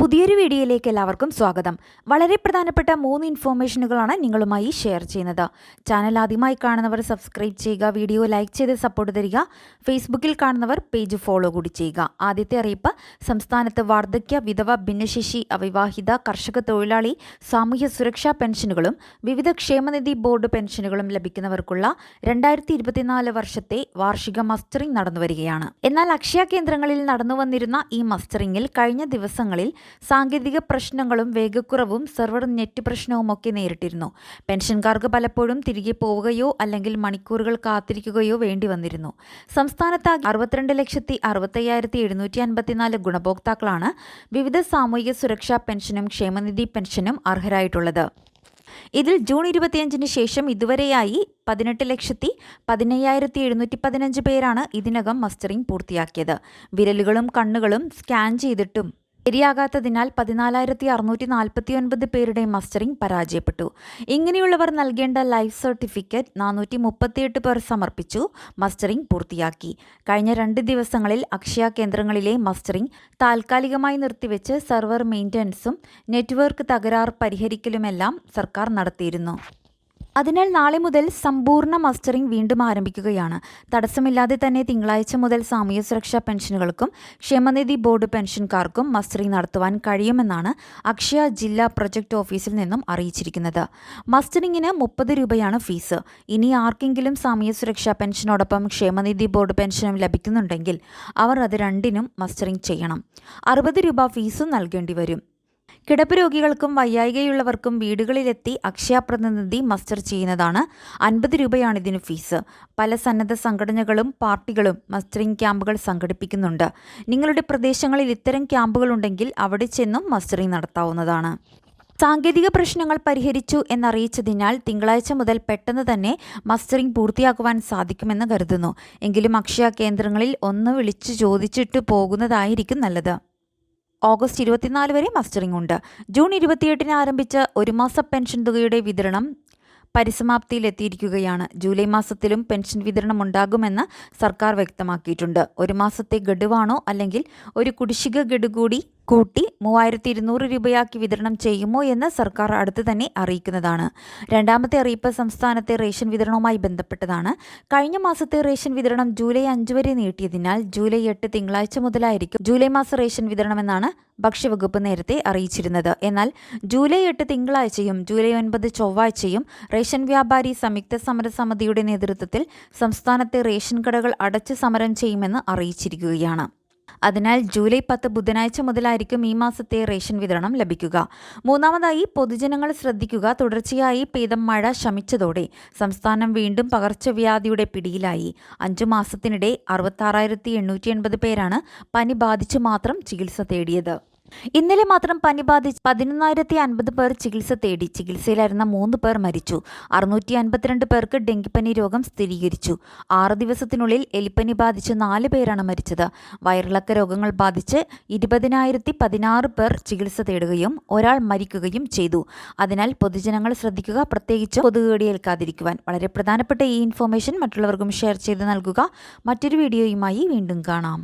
പുതിയൊരു വീഡിയോയിലേക്ക് എല്ലാവർക്കും സ്വാഗതം. വളരെ പ്രധാനപ്പെട്ട മൂന്ന് ഇൻഫോർമേഷനുകളാണ് നിങ്ങളുമായി ഷെയർ ചെയ്യുന്നത്. ചാനൽ ആദ്യമായി കാണുന്നവർ സബ്സ്ക്രൈബ് ചെയ്യുക വീഡിയോ ലൈക്ക് ചെയ്ത് സപ്പോർട്ട് തരിക ഫേസ്ബുക്കിൽ കാണുന്നവർ പേജ് ഫോളോ കൂടി ചെയ്യുക. ആദ്യത്തെ അറിയിപ്പ് സംസ്ഥാനത്ത് വാർദ്ധക്യ വിധവ ഭിന്നശേഷി അവിവാഹിത കർഷക തൊഴിലാളി സാമൂഹ്യ സുരക്ഷാ പെൻഷനുകളും വിവിധ ക്ഷേമനിധി ബോർഡ് പെൻഷനുകളും ലഭിക്കുന്നവർക്കുള്ള രണ്ടായിരത്തി ഇരുപത്തിനാല് വർഷത്തെ വാർഷിക മസ്റ്ററിംഗ് നടന്നുവരികയാണ്. എന്നാൽ അക്ഷയ കേന്ദ്രങ്ങളിൽ നടന്നുവന്നിരുന്ന ഈ മസ്റ്ററിംഗിൽ കഴിഞ്ഞ ദിവസങ്ങളിൽ സാങ്കേതിക പ്രശ്നങ്ങളും വേഗക്കുറവും സെർവർ നെറ്റ് പ്രശ്നവും ഒക്കെ നേരിട്ടിരുന്നു. പെൻഷൻകാർക്ക് പലപ്പോഴും തിരികെ പോവുകയോ അല്ലെങ്കിൽ മണിക്കൂറുകൾ കാത്തിരിക്കുകയോ വേണ്ടി വന്നിരുന്നു. സംസ്ഥാനത്ത് അറുപത്തിരണ്ട് ലക്ഷത്തി അറുപത്തയ്യായിരത്തി എഴുന്നൂറ്റി അൻപത്തിനാല് ഗുണഭോക്താക്കളാണ് വിവിധ സാമൂഹിക സുരക്ഷാ പെൻഷനും ക്ഷേമനിധി പെൻഷനും അർഹരായിട്ടുള്ളത്. ഇതിൽ ജൂൺ ഇരുപത്തിയഞ്ചിന് ശേഷം ഇതുവരെയായി പതിനെട്ട് ലക്ഷത്തി പതിനയ്യായിരത്തി എഴുന്നൂറ്റി പതിനഞ്ച് പേരാണ് ഇതിനകം മസ്റ്ററിംഗ് പൂർത്തിയാക്കിയത്. വിരലുകളും കണ്ണുകളും സ്കാൻ ചെയ്തിട്ടും ശരിയാകാത്തതിനാൽ പതിനാലായിരത്തി അറുന്നൂറ്റി നാൽപ്പത്തി ഒൻപത് പേരുടെ മസ്റ്ററിംഗ് പരാജയപ്പെട്ടു. ഇങ്ങനെയുള്ളവർ നൽകേണ്ട ലൈഫ് സർട്ടിഫിക്കറ്റ് നാനൂറ്റി മുപ്പത്തിയെട്ട് പേർ സമർപ്പിച്ചു മസ്റ്ററിംഗ് പൂർത്തിയാക്കി. കഴിഞ്ഞ രണ്ട് ദിവസങ്ങളിൽ അക്ഷയ കേന്ദ്രങ്ങളിലെ മസ്റ്ററിംഗ് താൽക്കാലികമായി നിർത്തിവെച്ച് സെർവർ മെയിന്റനൻസും നെറ്റ്വർക്ക് തകരാർ പരിഹരിക്കലുമെല്ലാം സർക്കാർ നടത്തിയിരുന്നു. അതിനാൽ നാളെ മുതൽ സമ്പൂർണ മസ്റ്ററിംഗ് വീണ്ടും ആരംഭിക്കുകയാണ്. തടസ്സമില്ലാതെ തന്നെ തിങ്കളാഴ്ച മുതൽ സാമൂഹ്യ സുരക്ഷാ പെൻഷനുകൾക്കും ക്ഷേമനിധി ബോർഡ് പെൻഷൻകാർക്കും മസ്റ്ററിംഗ് നടത്തുവാൻ കഴിയുമെന്നാണ് അക്ഷയ ജില്ലാ പ്രൊജക്ട് ഓഫീസിൽ നിന്നും അറിയിച്ചിരിക്കുന്നത്. മസ്റ്ററിംഗിന് മുപ്പത് രൂപയാണ് ഫീസ്. ഇനി ആർക്കെങ്കിലും സാമൂഹ്യ സുരക്ഷാ പെൻഷനോടൊപ്പം ക്ഷേമനിധി ബോർഡ് പെൻഷനും ലഭിക്കുന്നുണ്ടെങ്കിൽ അവർ അത് രണ്ടിനും മസ്റ്ററിംഗ് ചെയ്യണം. അറുപത് രൂപ ഫീസും നൽകേണ്ടി വരും കിടപ്പ് രോഗികൾക്കും വയ്യായികയുള്ളവർക്കും വീടുകളിലെത്തി അക്ഷയ പ്രതിനിധി മസ്റ്റർ ചെയ്യുന്നതാണ്. അൻപത് രൂപയാണ് ഇതിന് ഫീസ്. പല സന്നദ്ധ സംഘടനകളും പാർട്ടികളും മസ്റ്ററിംഗ് ക്യാമ്പുകൾ സംഘടിപ്പിക്കുന്നുണ്ട്. നിങ്ങളുടെ പ്രദേശങ്ങളിൽ ഇത്തരം ക്യാമ്പുകൾ ഉണ്ടെങ്കിൽ അവിടെ ചെന്നും മസ്റ്ററിംഗ് നടത്താവുന്നതാണ്. സാങ്കേതിക പ്രശ്നങ്ങൾ പരിഹരിച്ചു എന്നറിയിച്ചതിനാൽ തിങ്കളാഴ്ച മുതൽ പെട്ടെന്ന് തന്നെ മസ്റ്ററിംഗ് പൂർത്തിയാക്കുവാൻ സാധിക്കുമെന്ന് കരുതുന്നു. എങ്കിലും അക്ഷയ കേന്ദ്രങ്ങളിൽ ഒന്ന് വിളിച്ചു ചോദിച്ചിട്ട് പോകുന്നതായിരിക്കും നല്ലത്. ഓഗസ്റ്റ് ഇരുപത്തിനാല് വരെ മസ്റ്ററിംഗ് ഉണ്ട്. ജൂൺ ഇരുപത്തിയെട്ടിന് ആരംഭിച്ച ഒരു മാസ പെൻഷൻ തുകയുടെ വിതരണം പരിസമാപ്തിയിലെത്തിയിരിക്കുകയാണ്. ജൂലൈ മാസത്തിലും പെൻഷൻ വിതരണം ഉണ്ടാകുമെന്ന് സർക്കാർ വ്യക്തമാക്കിയിട്ടുണ്ട്. ഒരു മാസത്തെ ഗഡുവാണോ അല്ലെങ്കിൽ ഒരു കുടിശ്ശിക ഗഡു കൂടി കൂട്ടി മൂവായിരത്തി ഇരുന്നൂറ് രൂപയാക്കി വിതരണം ചെയ്യുമോ എന്ന് സർക്കാർ അടുത്ത് തന്നെ അറിയിക്കുന്നതാണ്. രണ്ടാമത്തെ അറിയിപ്പ് സംസ്ഥാനത്തെ റേഷൻ വിതരണവുമായി ബന്ധപ്പെട്ടതാണ്. കഴിഞ്ഞ മാസത്തെ റേഷൻ വിതരണം ജൂലൈ അഞ്ച് വരെ നീട്ടിയതിനാൽ ജൂലൈ എട്ട് തിങ്കളാഴ്ച മുതലായിരിക്കും ജൂലൈ മാസ റേഷൻ വിതരണമെന്നാണ് ഭക്ഷ്യവകുപ്പ് നേരത്തെ അറിയിച്ചിരുന്നത്. എന്നാൽ ജൂലൈ എട്ട് തിങ്കളാഴ്ചയും ജൂലൈ ഒൻപത് ചൊവ്വാഴ്ചയും റേഷൻ വ്യാപാരി സംയുക്ത സമരസമിതിയുടെ നേതൃത്വത്തിൽ സംസ്ഥാനത്തെ റേഷൻ കടകൾ അടച്ച് സമരം ചെയ്യുമെന്ന് അറിയിച്ചിരിക്കുകയാണ്. അതിനാൽ ജൂലൈ പത്ത് ബുധനാഴ്ച മുതലായിരിക്കും ഈ മാസത്തെ റേഷൻ വിതരണം ലഭിക്കുക. മൂന്നാമതായി പൊതുജനങ്ങൾ ശ്രദ്ധിക്കുക. തുടർച്ചയായി പെയ്ത മഴ ശമിച്ചതോടെ സംസ്ഥാനം വീണ്ടും പകർച്ചവ്യാധിയുടെ പിടിയിലായി. അഞ്ചു മാസത്തിനിടെ അറുപത്താറായിരത്തി എണ്ണൂറ്റി എൺപത് പേരാണ് പനി ബാധിച്ചു മാത്രം ചികിത്സ തേടിയത്. ഇന്നലെ മാത്രം പനി ബാധിച്ച് പതിനൊന്നായിരത്തി അൻപത് പേർ ചികിത്സ തേടി. ചികിത്സയിലായിരുന്ന മൂന്ന് പേർ മരിച്ചു. അറുന്നൂറ്റി അൻപത്തിരണ്ട് പേർക്ക് ഡെങ്കിപ്പനി രോഗം സ്ഥിരീകരിച്ചു. ആറ് ദിവസത്തിനുള്ളിൽ എലിപ്പനി ബാധിച്ച് നാല് പേരാണ് മരിച്ചത്. വയറിളക്ക രോഗങ്ങൾ ബാധിച്ച് ഇരുപതിനായിരത്തി പതിനാറ് പേർ ചികിത്സ തേടുകയും ഒരാൾ മരിക്കുകയും ചെയ്തു. അതിനാൽ പൊതുജനങ്ങൾ ശ്രദ്ധിക്കുക പ്രത്യേകിച്ച് കൊതുകുകടിയേൽക്കാതിരിക്കുവാൻ. വളരെ പ്രധാനപ്പെട്ട ഈ ഇൻഫോർമേഷൻ മറ്റുള്ളവർക്കും ഷെയർ ചെയ്ത് നൽകുക. മറ്റൊരു വീഡിയോയുമായി വീണ്ടും കാണാം.